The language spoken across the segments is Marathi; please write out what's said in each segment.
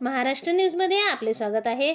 महाराष्ट्र न्यूजमध्ये आपले स्वागत आहे.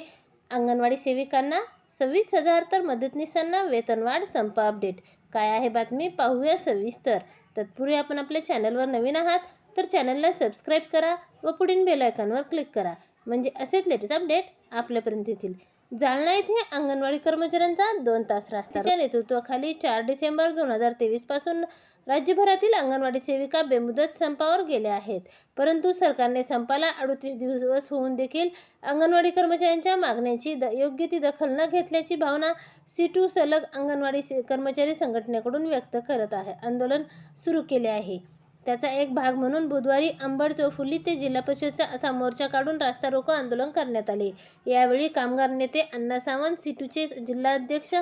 अंगणवाडी सेविकांना सव्वीस हजार तर मदतनीसांना वेतनवाढ संप अपडेट काय आहे बातमी? पाहूया सविस्तर. तत्पूर्वी आपण आपल्या चॅनलवर नवीन आहात तर चॅनलला सबस्क्राईब करा व पुढील बेल आयकॉनवर क्लिक करा. म्हणजे असेच लेटेस्ट अपडेट आपल्यापर्यंत येतील. जालना येथे अंगणवाडी कर्मचाऱ्यांचा दोन तास रास्ता नेतृत्वाखाली चार डिसेंबर दोन हजार तेवीसपासून राज्यभरातील अंगणवाडी सेविका बेमुदत संपावर गेल्या आहेत. परंतु सरकारने संपाला अडतीस दिवस होऊन देखील अंगणवाडी कर्मचाऱ्यांच्या मागण्यांची द योग्य ती दखल न घेतल्याची भावना सिटू सलग अंगणवाडी से कर्मचारी संघटनेकडून व्यक्त करत आहे. आंदोलन सुरू केले आहे. त्याचा एक भाग म्हणून बुधवारी अंबड चौफुली ते जिल्हा परिषदचा असा मोर्चा काढून रास्ता रोको आंदोलन करण्यात आले. यावेळी कामगार नेते अण्णा सावंत सिटूचे जिल्हाध्यक्ष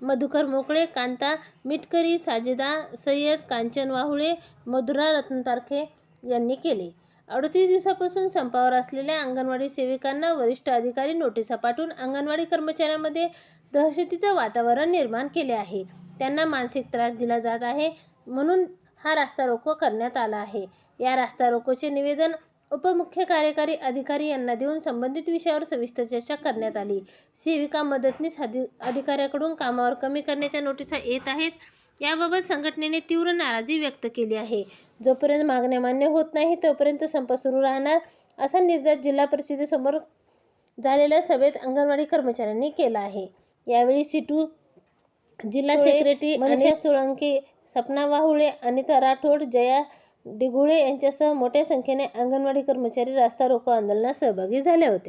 मधुकर मोकळे कांता मिटकरी साजेदा सय्यद कांचन वाहुळे मधुरा रत्नतारखे यांनी केले. अडतीस दिवसापासून संपावर असलेल्या अंगणवाडी सेविकांना वरिष्ठ अधिकारी नोटिसा पाठवून अंगणवाडी कर्मचाऱ्यांमध्ये दहशतीचं वातावरण निर्माण केले आहे. त्यांना मानसिक त्रास दिला जात आहे म्हणून हा रास्ता रोको करण्यात आला आहे. या रास्ता रोकोचे निवेदन उपमुख्य कार्यकारी अधिकारी यांना देऊन संबंधित विषयावर सविस्तर चर्चा करण्यात आली. सेविका मदतनीस अधि अधिकाऱ्याकडून कामावर कमी करण्याच्या नोटिसा येत आहेत. याबाबत संघटनेने तीव्र नाराजी व्यक्त केली आहे. जोपर्यंत मागण्या मान्य होत नाही तोपर्यंत संप सुरू राहणार असा निर्धार जिल्हा परिषदेसमोर झालेल्या सभेत अंगणवाडी कर्मचाऱ्यांनी केला आहे. यावेळी सिटू जिल्हा सेक्रेटरी मनीषा सोळंके सपना वाहुळे अनिता राठोड जया डिघुळे यांच्यासह मोठ्या संख्येने अंगणवाडी कर्मचारी रास्ता रोको आंदोलनात सहभागी झाले होते.